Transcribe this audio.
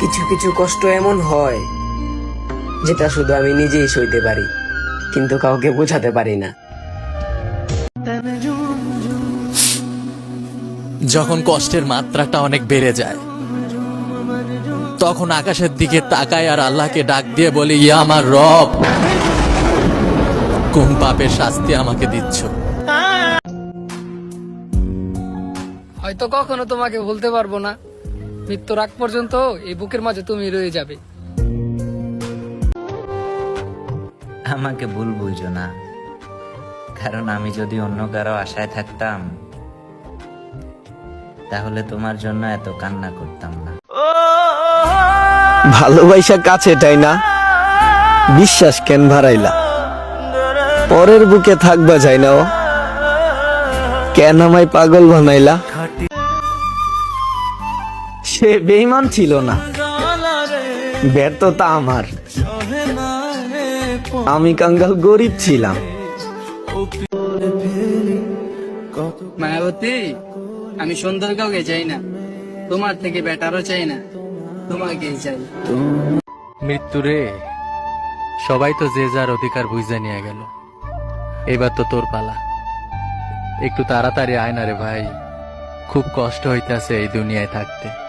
কিছু কিছু কষ্ট এমন হয় যেটা শুধু আমি নিজেই সইতে পারি কিন্তু কাউকে বোঝাতে পারি না। যখন কষ্টের মাত্রাটা অনেক বেড়ে যায় তখন আকাশের দিকে তাকায় আর আল্লাহকে ডাক দিয়ে বলি ইয়া আমার রব কোন পাপের শাস্তি আমাকে দিচ্ছ? হয়তো কখনো তোমাকে বলতে পারব না। মৃত্যুর আগ পর্যন্ত এই বুকের মাঝে তুমি রয়ে যাবে। আমাকে ভুল বুঝো না। কারণ আমি যদি অন্য কারও আশায় থাকতাম তাহলে তোমার জন্য এত কান্না করতাম না। ভালোবাসা কাছে তাই না? বিশ্বাস কেন ভারাইলা? পরের বুকে থাকবা যায় না ও কেন আমায় পাগল বানাইলা? সে বেইমান ছিল না। ব্যর্থতা আমার। আমি কাঙ্গাল গরিব ছিলাম। মায়াবতী আমি সুন্দর কাউকে চাই না। তোমার থেকে বেটারও চাই না। তোমাকে চাই। মৃত্যুরে সবাই তো যে যার অধিকার বুঝে নিয়ে গেল। এবার তো তোর পালা। একটু তাড়াতাড়ি আয় না রে ভাই। খুব কষ্ট হইতাছে এই দুনিয়ায় থাকতে।